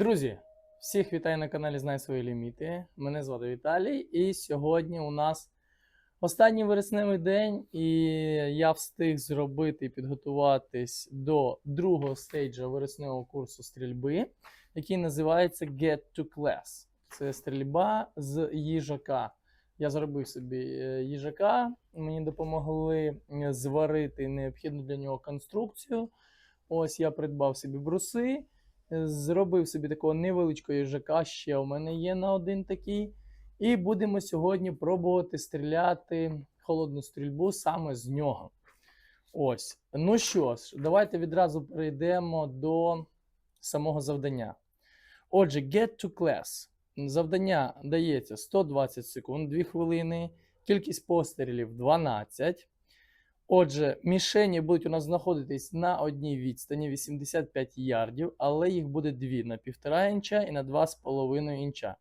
Друзі, всіх вітаю на каналі Знай свої ліміти. Мене звати Віталій, і сьогодні у нас останній вересневий день, і я встиг зробити і підготуватись до другого стейджа вересневого курсу стрільби, який називається Get to Class. Це стрільба з їжака. Я зробив собі е, їжака, мені допомогли е, зварити необхідну для нього конструкцію. Ось я придбав собі бруси. Зробив собі такого невеличкого їжака, ще у мене є на один такий. І будемо сьогодні пробувати стріляти холодну стрільбу саме з нього. Ось. Ну що ж, давайте відразу перейдемо до самого завдання. Отже, get to class. Завдання дається 120 секунд, 2 хвилини, кількість пострілів 12. Отже, мішені будуть у нас знаходитись на одній відстані 85 ярдів, але їх буде дві на 1,5 інча і на 2,5 інча.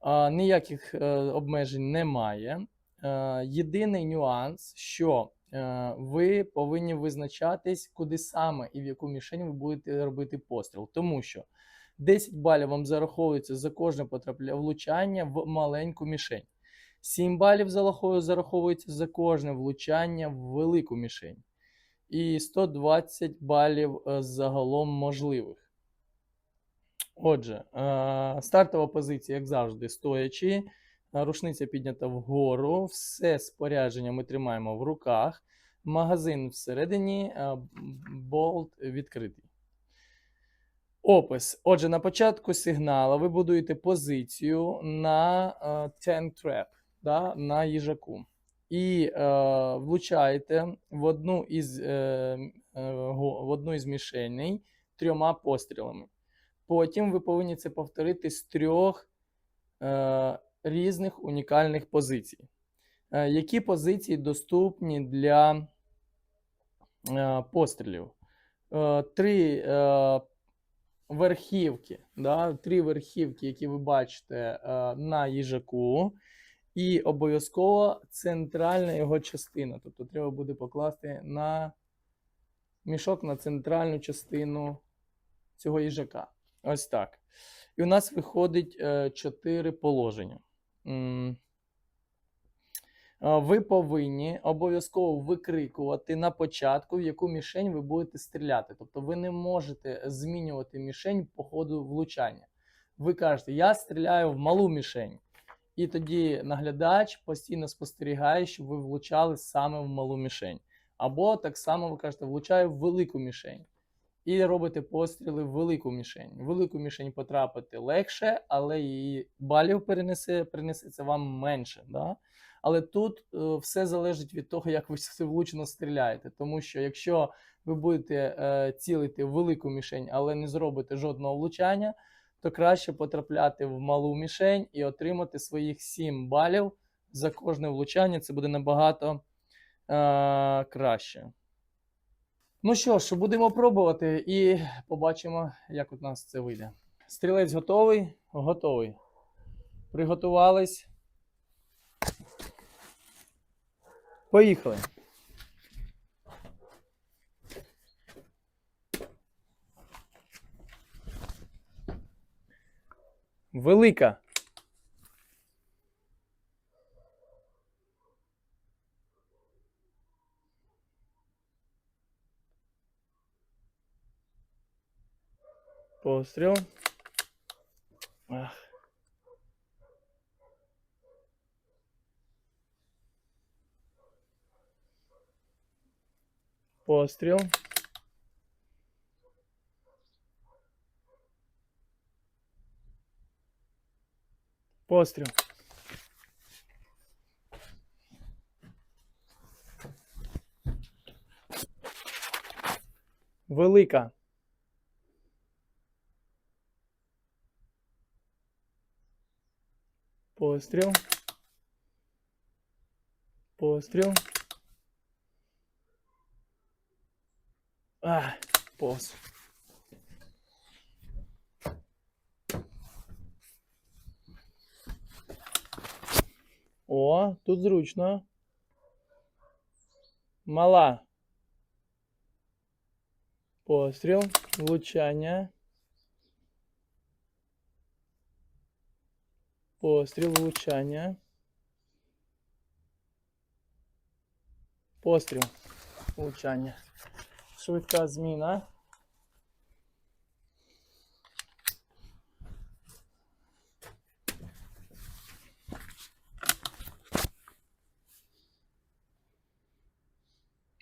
А, ніяких е, обмежень немає. Е, єдиний нюанс, що е, ви повинні визначатись, куди саме і в яку мішень ви будете робити постріл. Тому що 10 балів вам зараховується за кожне потрапля... влучання в маленьку мішень. 7 балів залахою зараховується за кожне влучання в велику мішень. І 120 балів е, загалом можливих. Отже, е, стартова позиція, як завжди, стоячи. Е, Рушниця піднята вгору. Все спорядження ми тримаємо в руках. Магазин всередині, болт відкритий. Опис. Отже, на початку сигнала ви будуєте позицію на tank trap да, на їжаку. І е, влучаєте в одну із е, е, в одну із мішеней трьома пострілами. Потім ви повинні це повторити з трьох е, різних унікальних позицій. Е, які позиції доступні для е, пострілів? Е, три е, верхівки, да, три верхівки, які ви бачите е, на їжаку. І обов'язково центральна його частина. Тобто треба буде покласти на мішок на центральну частину цього їжака. Ось так. І у нас виходить е, 4 положення. Е, Ви повинні обов'язково викрикувати на початку, в яку мішень ви будете стріляти. Тобто ви не можете змінювати мішень по ходу влучання. Ви кажете, я стріляю в малу мішень. І тоді наглядач постійно спостерігає, щоб ви влучали саме в малу мішень. Або так само ви кажете, влучаю в велику мішень. І робите постріли в велику мішень. В велику мішень потрапити легше, але її балів перенесе, принесеться вам менше. Да? Але тут е, все залежить від того, як ви все влучно стріляєте. Тому що якщо ви будете е, цілити в велику мішень, але не зробите жодного влучання, то краще потрапляти в малу мішень і отримати своїх 7 балів за кожне влучання. Це буде набагато е, краще. Ну що ж, будемо пробувати і побачимо, як у нас це вийде. Стрілець готовий? Готовий. Приготувались. Поїхали. Велика. Постріл. Ах. Постріл. Постріл. Велика. Постріл. Постріл. А, постріл. О, тут зручно. Мала. Постріл, влучання. Постріл, влучання. Постріл, влучання. Швидка зміна.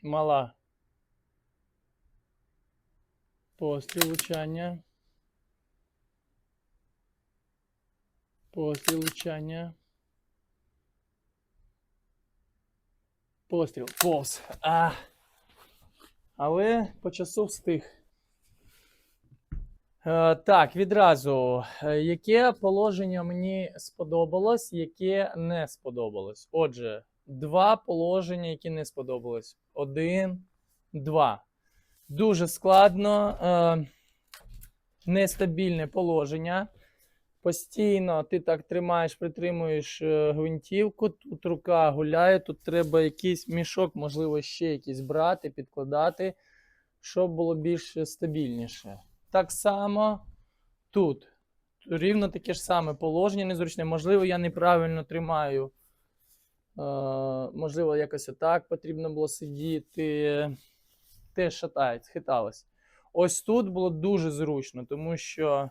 Мала. Постріл влучання. Постріл влучання. Постріл. Повз. А. Але по часу встиг. Е, так, відразу. Е, Яке положення мені сподобалось, яке не сподобалось? Отже, два положення, які не сподобалось. Один, два. Дуже складно. Е, нестабільне положення. Постійно ти так тримаєш, притримуєш е, гвинтівку, тут рука гуляє, тут треба якийсь мішок, можливо, ще якийсь брати, підкладати, щоб було більш стабільніше. Так само тут. Рівно таке ж саме положення незручне. Можливо, я неправильно тримаю. Е, можливо, якось отак потрібно було сидіти. Теж шатається, хиталось. Ось тут було дуже зручно, тому що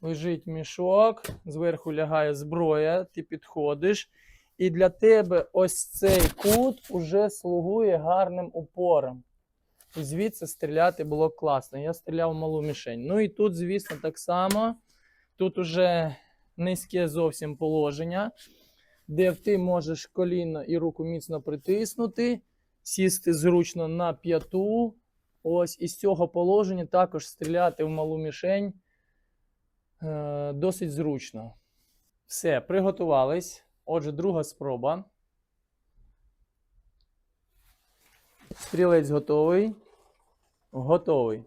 лежить мішок, зверху лягає зброя, ти підходиш, і для тебе ось цей кут уже слугує гарним упором. І звідси стріляти було класно. Я стріляв в малу мішень. Ну і тут, звісно, так само. Тут уже низьке зовсім положення, де ти можеш коліно і руку міцно притиснути, сісти зручно на п'яту. Ось із цього положення також стріляти в малу мішень е, досить зручно. Все, приготувались. Отже, друга спроба. Стрілець готовий. Готовий.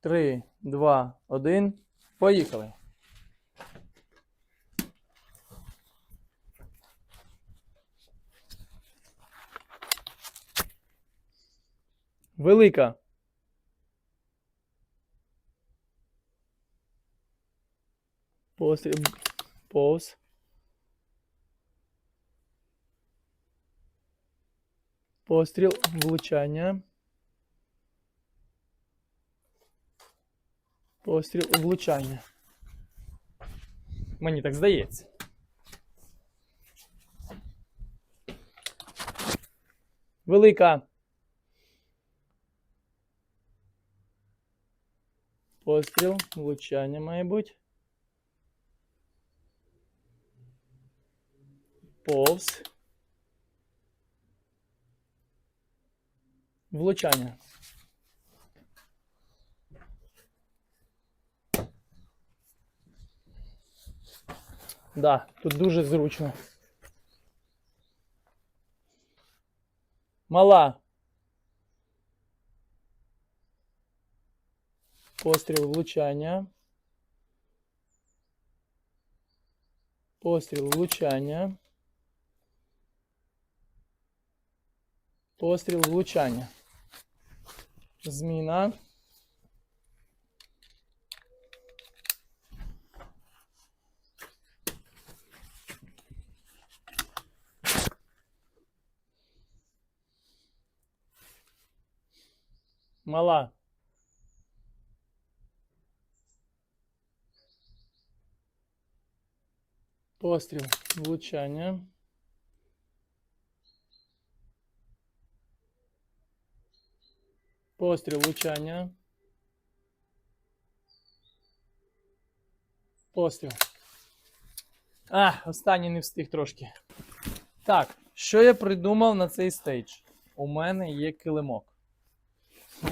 3, 2, 1. Поїхали. Велика. Постріл. Повз. Постріл. Влучання. Постріл. Влучання. Мені так здається. Велика. Постріл. Влучання, має бути. Повз. Влучання. Да, тут дуже зручно. Мала. Постріл влучання. Постріл влучання. Постріл влучання. Зміна. Мала. Постріл влучання. Постріл влучання. Постріл. А, останній не встиг трошки. Так, що я придумав на цей стейдж? У мене є килимок.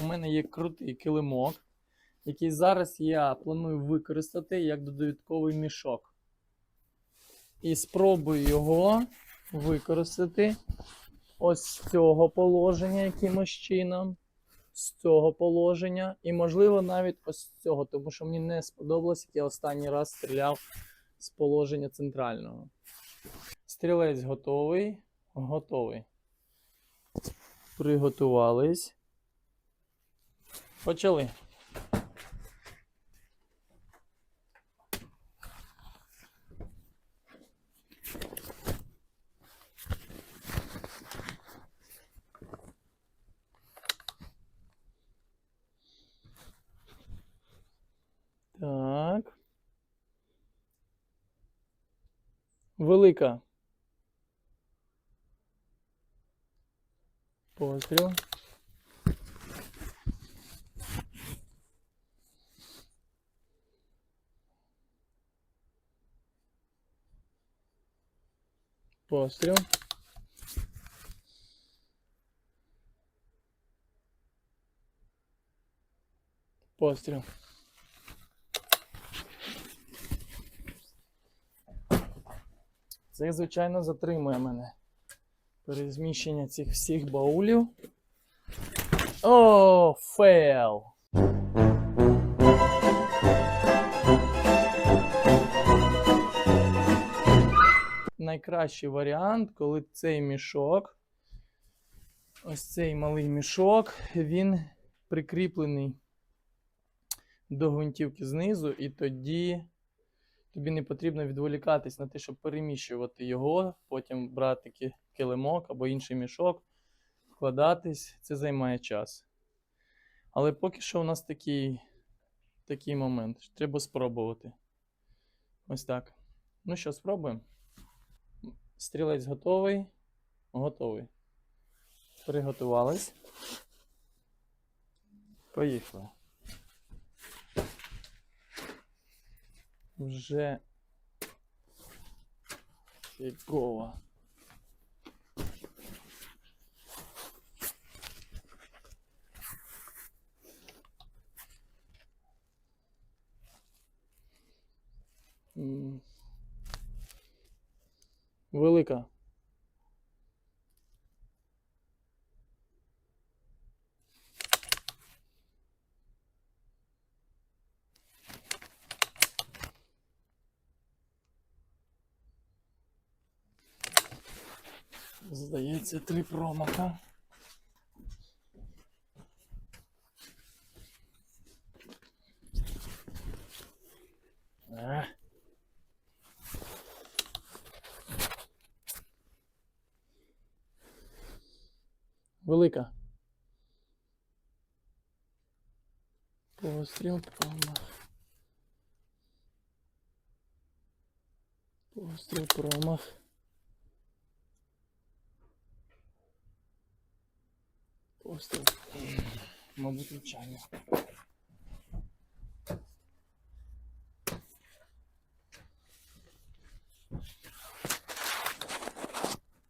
У мене є крутий килимок, який зараз я планую використати як додатковий мішок. І спробую його використати ось з цього положення якимось чином, з цього положення, і, можливо, навіть ось з цього, тому що мені не сподобалось, як я останній раз стріляв з положення центрального. Стрілець готовий. Готовий. Приготувались. Почали. Велика. Постріл. Постріл. Постріл. Це, звичайно, затримує мене. Перезміщення цих всіх баулів. О, фейл! Найкращий варіант, коли цей мішок, ось цей малий мішок, він прикріплений до гвинтівки знизу, і тоді тобі не потрібно відволікатись на те, щоб переміщувати його, потім брати килимок або інший мішок, вкладатись, це займає час. Але поки що у нас такий, такий момент. Треба спробувати. Ось так. Ну що, спробуємо. Стрілець готовий. Готовий. Приготувались. Поїхали. Вже фігово. Велика. Здається, три промаха. А. Велика. Постріл промах. Постріл промах. Постріл. Мабуть, влучання.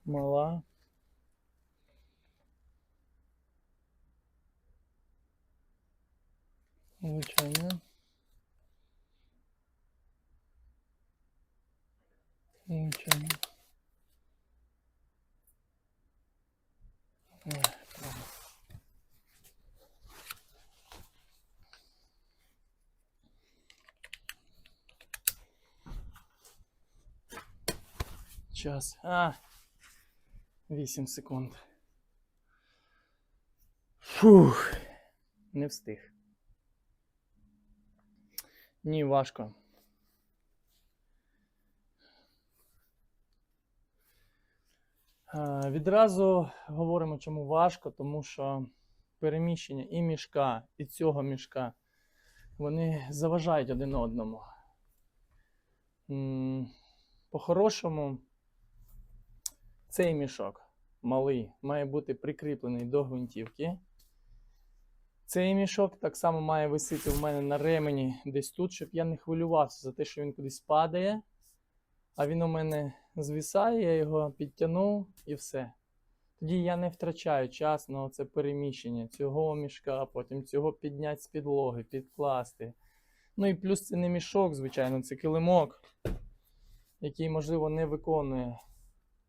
Мала. Влучання. Влучання. Ой, промах. Час. А. 8 секунд. Фух. Не встиг. Ні, важко. Відразу говоримо, чому важко, тому що переміщення і мішка, і цього мішка, вони заважають один одному. По-хорошому, цей мішок малий має бути прикріплений до гвинтівки. Цей мішок так само має висіти в мене на ремені десь тут, щоб я не хвилювався за те, що він кудись падає. А він у мене звисає, я його підтягнув і все. Тоді я не втрачаю час на це переміщення цього мішка, потім цього підняти з підлоги, підкласти. Ну і плюс це не мішок, звичайно, це килимок, який, можливо, не виконує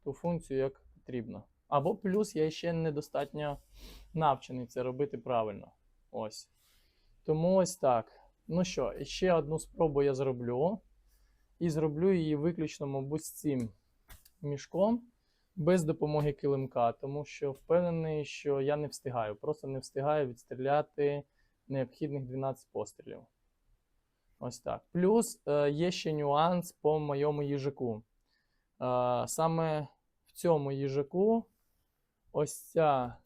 ту функцію, як потрібно. Або плюс я ще недостатньо навчений це робити правильно. Ось. Тому ось так. Ну що, ще одну спробу я зроблю. І зроблю її виключно, мабуть, з цим мішком без допомоги килимка, тому що впевнений, що я не встигаю. Просто не встигаю відстріляти необхідних 12 пострілів. Ось так. Плюс е, є ще нюанс по моєму їжаку. Саме в цьому їжаку ось ця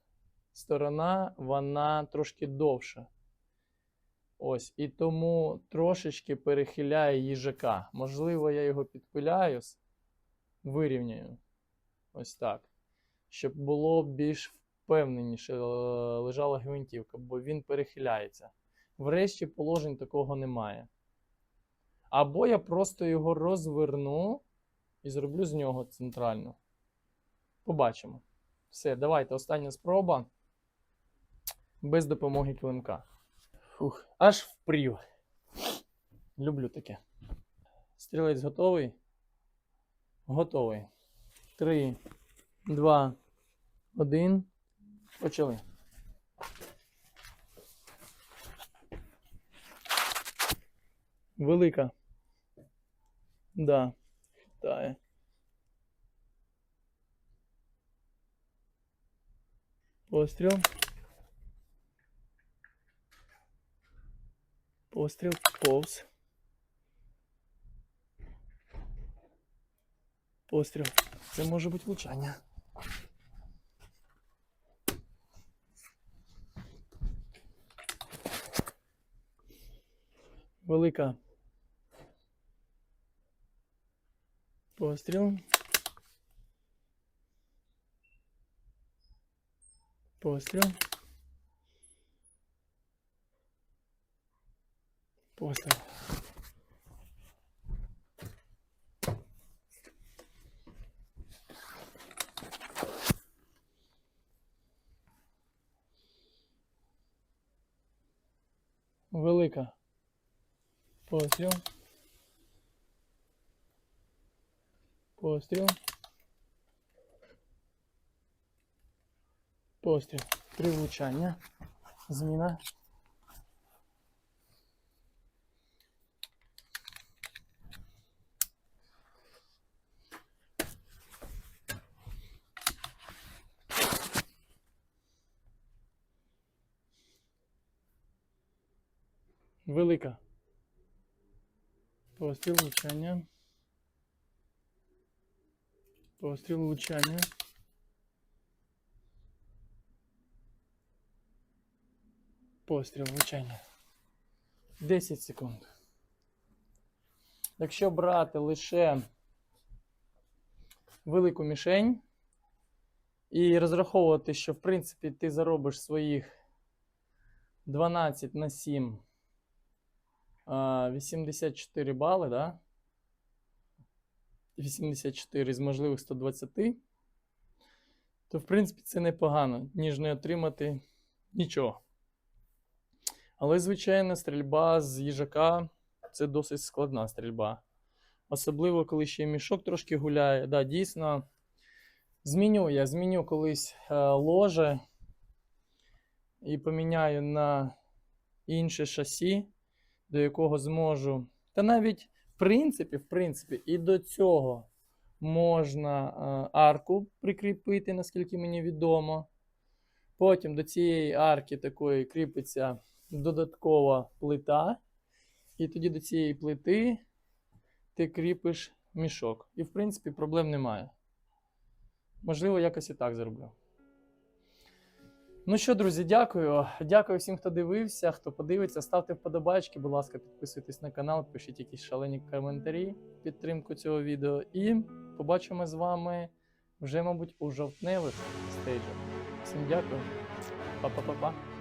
сторона, вона трошки довша. Ось, і тому трошечки перехиляє їжака. Можливо, я його підпиляю. вирівняю. Ось так. Щоб було більш впевненіше е, лежала гвинтівка, бо він перехиляється. Врешті положень такого немає. Або я просто його розверну і зроблю з нього центральну. Побачимо. Все, давайте остання спроба. Без допомоги килимка. Фух, аж впрів. Люблю таке. Стрілець готовий? Готовий. Три, два, один. Почали. Велика. Да. Хитає. Постріл. Постріл повз. Постріл. Це може бути влучання. Велика. Постріл. Постріл. Постріл. Велика. Постріл. Постріл. Постріл. Три влучання. Зміна. Велика. Постріл влучання. Постріл влучання. Постріл влучання. 10 секунд. Якщо брати лише велику мішень і розраховувати, що в принципі ти заробиш своїх 12 на 7 84 бали, да? 84 з можливих 120, то в принципі це непогано, ніж не отримати нічого. Але, звичайно, стрільба з їжака це досить складна стрільба. Особливо, коли ще мішок трошки гуляє. Да, дійсно, зміню я зміню колись е, ложе і поміняю на інше шасі, до якого зможу. Та навіть, принципі, в принципі, і до цього можна е, арку прикріпити, наскільки мені відомо. Потім до цієї арки такої кріпиться додаткова плита, і тоді до цієї плити ти кріпиш мішок. І, в принципі, проблем немає. Можливо, якось і так зроблю. Ну що, друзі, дякую. Дякую всім, хто дивився, хто подивиться. Ставте вподобайки, будь ласка, підписуйтесь на канал, пишіть якісь шалені коментарі підтримку цього відео. І побачимо з вами вже, мабуть, у жовтневих стейджах. Всім дякую. Па-па-па-па.